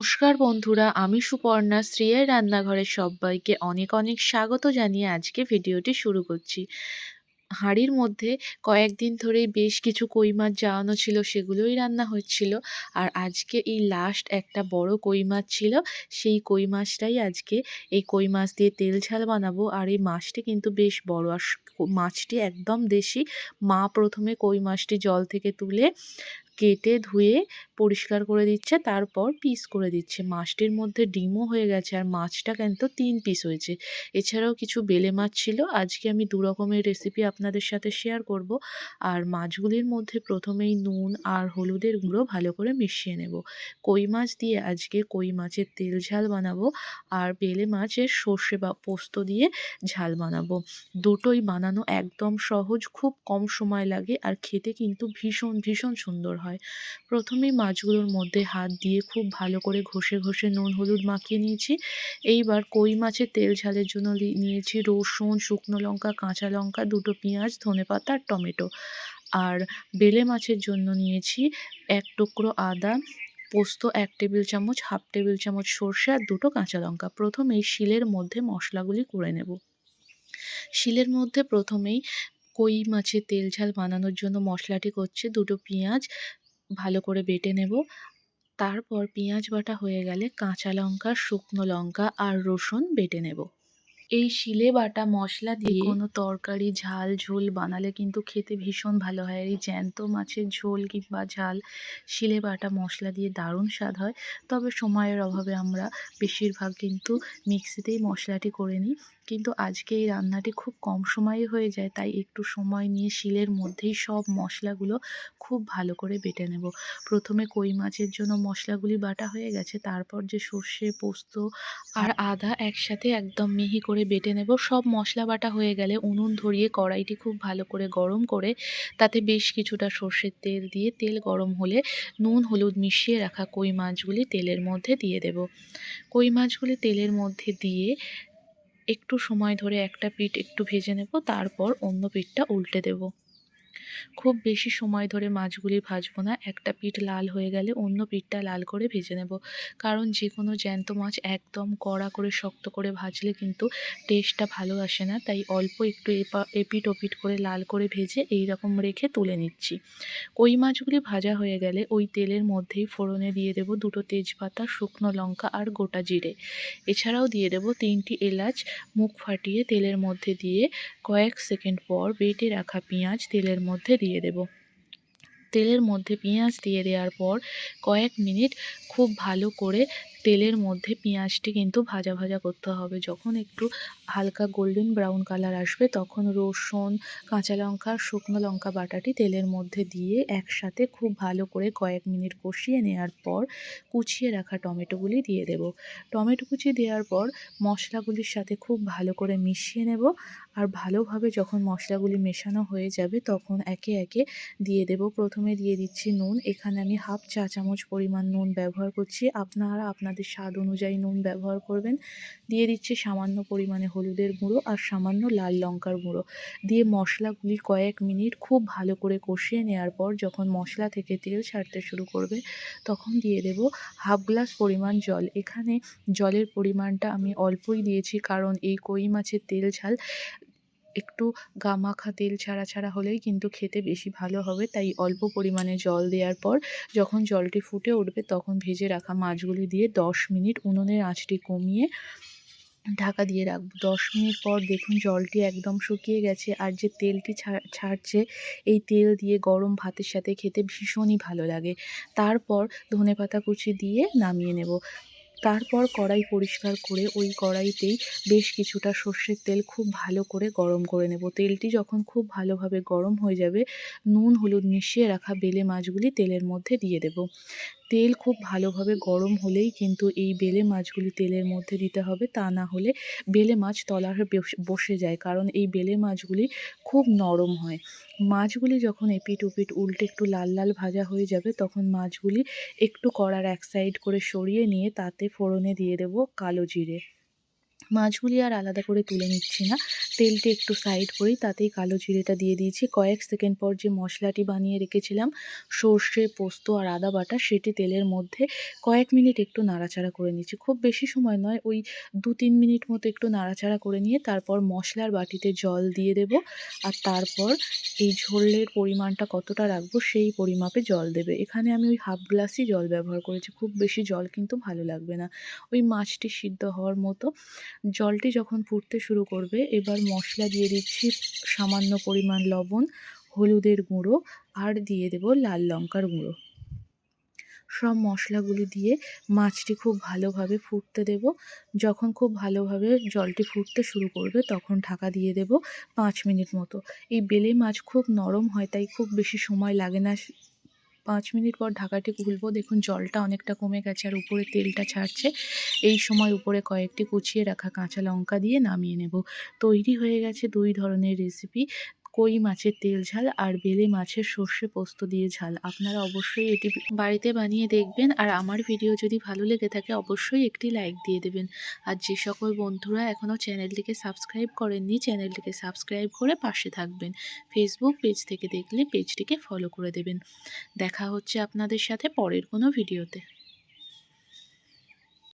নমস্কার বন্ধুরা, আমি সুপর্ণা শ্রেয়ার রান্নাঘরে সবাইকে অনেক অনেক স্বাগত জানিয়ে আজকে ভিডিওটি শুরু করছি। হাঁড়ির মধ্যে কয়েকদিন ধরেই বেশ কিছু কই মাছ যাওয়ানো ছিল, সেগুলোই রান্না হচ্ছিল। আর আজকে এই লাস্ট একটা বড় কই মাছ ছিল, সেই কই মাছটাই আজকে এই কই মাছ দিয়ে তেল ঝাল বানাবো। আর এই মাছটি কিন্তু বেশ বড়, আর মাছটি একদম দেশি। মা প্রথমে কই মাছটি জল থেকে তুলে কেটে ধুয়ে পরিষ্কার করে দিচ্ছে, তারপর পিস করে দিচ্ছে। মাছটির মধ্যে ডিমও হয়ে গেছে আর মাছটা কিন্তু তিন পিস হয়েছে। এছাড়াও কিছু বেলে মাছ ছিল। আজকে আমি দু রকমের রেসিপি আপনাদের সাথে শেয়ার করব। আর মাছগুলির মধ্যে প্রথমেই নুন আর হলুদের গুঁড়ো ভালো করে মিশিয়ে নেব। কই মাছ দিয়ে আজকে কই মাছের তেল ঝাল বানাবো আর বেলে মাছের সর্ষে বা পোস্ত দিয়ে ঝাল বানাবো। দুটোই বানানো একদম সহজ, খুব কম সময় লাগে আর খেতে কিন্তু ভীষণ ভীষণ সুন্দর হয়। প্রথমেই মাছগুলোর মধ্যে হাত দিয়ে খুব ভালো করে ঘষে ঘষে নুন, হলুদ মাখিয়ে নিয়েছি। এইবার কই মাছের তেল ঝালের জন্য নিয়েছি রসুন, শুকনো লঙ্কা, কাঁচা লঙ্কা, দুটো পেঁয়াজ ধনেপাতা আর টমেটো। আর বেলে মাছের জন্য নিয়েছি এক টুকরো আদা পোস্ত, এক টেবিল চামচ, হাফ টেবিল চামচ সর্ষে, আর দুটো কাঁচা লঙ্কা। প্রথমেই শিলের মধ্যে মশলাগুলি করে নেব। শিলের মধ্যে প্রথমেই কই মাছের তেল ঝাল বানানোর জন্য মশলাটি করছে, দুটো পেঁয়াজ ভালো করে বেটে নেব। তারপর পেঁয়াজ বাটা হয়ে গেলে কাঁচা লঙ্কা, শুকনো লঙ্কা আর রসুন বেটে নেব। এই শিলে বাটা মশলা দিয়ে কোনো তরকারি ঝাল ঝোল বানালে কিন্তু খেতে ভীষণ ভালো হয়। আর এই জ্যান্ত মাছের ঝোল কিংবা ঝাল শিলে বাটা মশলা দিয়ে দারুণ স্বাদ হয়। তবে সময়ের অভাবে আমরা বেশিরভাগ কিন্তু মিক্সিতেই মশলাটি করে নিই। কিন্তু আজকে এই রান্নাটি খুব কম সময়ে হয়ে যায় তাই একটু সময় নিয়ে শিলের মধ্যেই সব মশলাগুলো খুব ভালো করে বেটে নেব। প্রথমে কই মাছের জন্য মশলাগুলি বাটা হয়ে গেছে তারপর যে সর্ষে পোস্ত আর আদা একসাথে একদম মিহি করে বেটে নেব। সব মশলা বাটা হয়ে গেলে উনুন ধরিয়ে কড়াইটি খুব ভালো করে গরম করে তাতে বেশ কিছুটা সর্ষের তেল দিয়ে তেল গরম হলে নুন, হলুদ মিশিয়ে রাখা কই মাছগুলি তেলের মধ্যে দিয়ে দেব। কই মাছগুলি তেলের মধ্যে দিয়ে একটু সময় ধরে একটা পিঠ একটু ভেজে নেব, তারপর অন্য পিঠটা উল্টে দেব। খুব বেশি সময় ধরে মাছগুলি ভাজবো না। একটা পিঠ লাল হয়ে গেলে অন্য পিঠটা লাল করে ভেজে নেব। কারণ যে কোনো জ্যান্ত মাছ একদম কড়া করে শক্ত করে ভাজলে কিন্তু টেস্টটা ভালো আসে না। তাই অল্প একটু এপা এপিট ওপিট করে লাল করে ভেজে এই রকম রেখে তুলে নিচ্ছি। কই মাছগুলি ভাজা হয়ে গেলে ওই তেলের মধ্যেই ফোড়নে দিয়ে দেব দুটো তেজপাতা, শুকনো লঙ্কা আর গোটা জিরে। এছাড়াও দিয়ে দেব তিনটি এলাচ, মুখ ফাটিয়ে তেলের মধ্যে দিয়ে কয়েক সেকেন্ড পর বেটে রাখা পেঁয়াজ তেলের মধ্যে দিয়ে দেব। তেলের মধ্যে পেঁয়াজ দিয়ে দেওয়ার পর কয়েক মিনিট খুব ভালো করে তেলের মধ্যে পেঁয়াজটি কিন্তু ভাজা ভাজা করতে হবে। যখন একটু হালকা গোল্ডেন ব্রাউন কালার আসবে, তখন রসুন, কাঁচা লঙ্কা, শুকনো লঙ্কা বাটাটি তেলের মধ্যে দিয়ে একসাথে খুব ভালো করে কয়েক মিনিট কষিয়ে নেওয়ার পর কুচিয়ে রাখা টমেটোগুলি দিয়ে দেব। টমেটো কুচি দেওয়ার পর মশলাগুলির সাথে খুব ভালো করে মিশিয়ে নেব আর ভালোভাবে যখন মশলাগুলি মেশানো হয়ে যাবে, তখন একে একে দিয়ে দেব। প্রথমে দিয়ে দিচ্ছি নুন। এখানে আমি হাফ চা চামচ পরিমাণ নুন ব্যবহার করছি। আপনারা আপনাদের স্বাদ অনুযায়ী নুন ব্যবহার করবেন। দিয়ে দিচ্ছি সামান্য পরিমাণে হলুদের গুঁড়ো আর সামান্য লাল লঙ্কার গুঁড়ো। দিয়ে মশলাগুলি কয়েক মিনিট খুব ভালো করে কষিয়ে নেওয়ার পর যখন মশলা থেকে তেল ছাড়তে শুরু করবে, তখন দিয়ে দেব হাফ গ্লাস পরিমাণ জল। এখানে জলের পরিমাণটা আমি অল্পই দিয়েছি কারণ এই কই মাছের তেল ঝাল একটু গামাখা তেল ছাড়া ছাড়া হলেই কিন্তু খেতে বেশি ভালো হবে। তাই অল্প পরিমাণে জল দেওয়ার পর যখন জলটি ফুটে উঠবে তখন ভেজে রাখা মাছগুলি দিয়ে দশ মিনিট উনুনের আঁচটি কমিয়ে ঢাকা দিয়ে রাখব। দশ মিনিট পর দেখুন জলটি একদম শুকিয়ে গেছে আর যে তেলটি ছাড়ছে এই তেল দিয়ে গরম ভাতের সাথে খেতে ভীষণই ভালো লাগে। তারপর ধনেপাতা কুচি দিয়ে নামিয়ে নেব। তারপর কড়াই পরিষ্কার করে ওই কড়াইতেই বেশ কিছুটা সর্ষের তেল খুব ভালো করে গরম করে নেব। তেলটি যখন খুব ভালোভাবে গরম হয়ে যাবে, নুন, হলুদ মিশিয়ে রাখা বেলে মাছগুলি তেলের মধ্যে দিয়ে দেব। তেল খুব ভালোভাবে গরম হলেই কিন্তু এই বেলে মাছগুলি তেলের মধ্যে দিতে হবে। তা না হলে বেলে মাছ তলায় বসে যায় কারণ এই বেলে মাছগুলি খুব নরম হয়। মাছগুলি যখন এপিট উপিট উল্টে একটু লাল লাল ভাজা হয়ে যাবে তখন মাছগুলি একটু কড়ার এক সাইড করে সরিয়ে নিয়ে তাতে ফোড়নে দিয়ে দেবো কালো জিরে। মাছগুলি আর আলাদা করে তুলে নিচ্ছি না। তেলটি একটু সাইড করেই তাতেই কালো জিরেটা দিয়ে দিয়েছি। কয়েক সেকেন্ড পর যে মশলাটি বানিয়ে রেখেছিলাম, সর্ষে, পোস্ত আর আদা বাটা, সেটি তেলের মধ্যে কয়েক মিনিট একটু নাড়াচাড়া করে নিচ্ছি। খুব বেশি সময় নয়, ওই দু তিন মিনিট মতো একটু নাড়াচাড়া করে নিয়ে তারপর মশলার বাটিতে জল দিয়ে দেব আর তারপর এই ঝোলের পরিমাণটা কতটা রাখব সেই পরিমাপে জল দেবে। এখানে আমি ওই হাফ গ্লাসই জল ব্যবহার করেছি, খুব বেশি জল কিন্তু ভালো লাগবে না। ওই মাছটি সিদ্ধ হওয়ার মতো জলটি যখন ফুটতে শুরু করবে, এবার মশলা দিয়ে দিচ্ছি সামান্য পরিমাণ লবণ, হলুদের গুঁড়ো, আর দিয়ে দেব লাল লঙ্কার গুঁড়ো। সব মশলাগুলি দিয়ে মাছটি খুব ভালোভাবে ফুটতে দেব। যখন খুব ভালোভাবে জলটি ফুটতে শুরু করবে, তখন ঢাকা দিয়ে দেব পাঁচ মিনিট মতো। এই বেলে মাছ খুব নরম হয়, তাই খুব বেশি সময় লাগে না পাঁচ মিনিট পর ঢাকাটি খুলবো। দেখুন, জলটা অনেকটা কমে গেছে আর উপরে তেলটা ছাড়ছে। এই সময় উপরে কয়েকটি কুচিয়ে রাখা কাঁচা লঙ্কা দিয়ে নামিয়ে নেব। তৈরি হয়ে গেছে দুই ধরনের রেসিপি কই মাছের তেল ঝাল আর বেলে মাছের সর্ষে পোস্ত দিয়ে ঝাল। আপনারা অবশ্যই এটি বাড়িতে বানিয়ে দেখবেন আর আমার ভিডিও যদি ভালো লেগে থাকে অবশ্যই একটি লাইক দিয়ে দেবেন। আর যে সকল বন্ধুরা এখনও চ্যানেলটিকে সাবস্ক্রাইব করেননি, চ্যানেলটিকে সাবস্ক্রাইব করে পাশে থাকবেন। ফেসবুক পেজ থেকে দেখলে পেজটিকে ফলো করে দেবেন। দেখা হচ্ছে আপনাদের সাথে পরের কোনো ভিডিওতে।